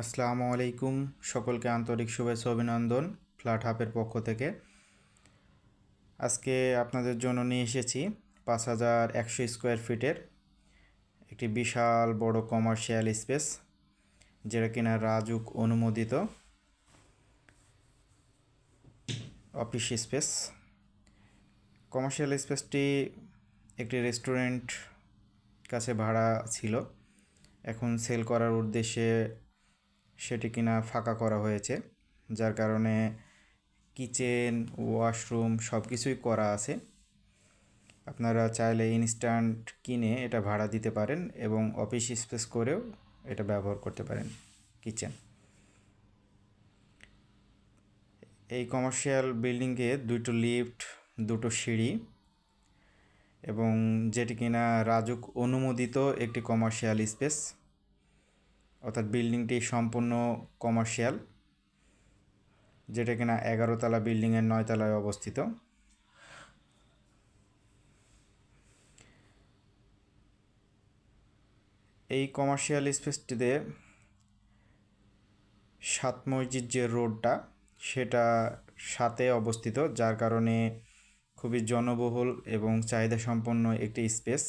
আসসালামু আলাইকুম। সকলকে আন্তরিক শুভেচ্ছা অভিনন্দন ফ্ল্যাট হাবের পক্ষ থেকে। আজকে আপনাদের জন্য নিয়ে এসেছি পাঁচ হাজার একশো স্কোয়ার ফিটের একটি বিশাল বড় কমার্শিয়াল স্পেস, যেটা কিনা রাজুক অনুমোদিত অফিস স্পেস। কমার্শিয়াল স্পেসটি একটি রেস্টুরেন্ট কাছে ভাড়া ছিল। এখন সেল করার উদ্দেশ্যে সেটি কিনা ফাঁকা করা হয়েছে, যার কারণে কিচেন, ওয়াশরুম সব কিছুই করা আছে। আপনারা চাইলে ইনস্ট্যান্ট কিনে এটা ভাড়া দিতে পারেন এবং অফিস স্পেস করেও এটা ব্যবহার করতে পারেন কিচেন। এই কমার্শিয়াল বিল্ডিংয়ে দুটো লিফট, দুটো সিঁড়ি এবং যেটি কিনা রাজুক অনুমোদিত একটি কমার্শিয়াল স্পেস। অর্থাৎ বিল্ডিংটি সম্পূর্ণ কমার্শিয়াল, যেটা কিনা এগারো তলা বিল্ডিংয়ের নয় তলায় অবস্থিত। এই কমার্শিয়াল স্পেসটিতে সাত মসজিদ যে রোডটা, সেটা সাথে অবস্থিত, যার কারণে খুবই জনবহুল এবং চাহিদা সম্পন্ন একটি স্পেস।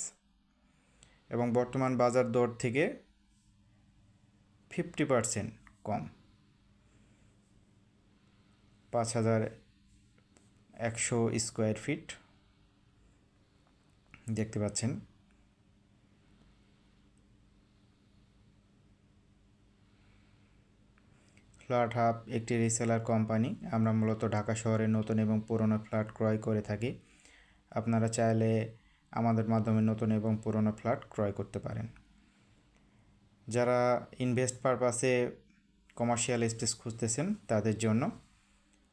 এবং বর্তমান বাজার দর থেকে ফিফটি পারসেন্ট কম। পাঁচ হাজার একশো স্কোয়ার ফিট দেখতে পাচ্ছেন। ফ্ল্যাট হাব একটি রিসেলার কোম্পানি। আমরা মূলত ঢাকা শহরে নতুন এবং পুরনো ফ্ল্যাট ক্রয় করে থাকি। আপনারা চাইলে আমাদের মাধ্যমে নতুন এবং পুরনো ফ্ল্যাট ক্রয় করতে পারেন। যারা ইনভেস্ট পারপাসে কমার্শিয়াল স্পেস খুঁজতেছেন, তাদের জন্য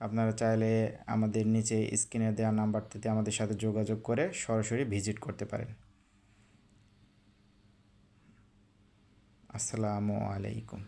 আপনারা চাইলে আমাদের নিচে স্ক্রিনে দেওয়া নাম্বারটিতে আমাদের সাথে যোগাযোগ করে সরাসরি ভিজিট করতে পারেন। আসসালামু আলাইকুম।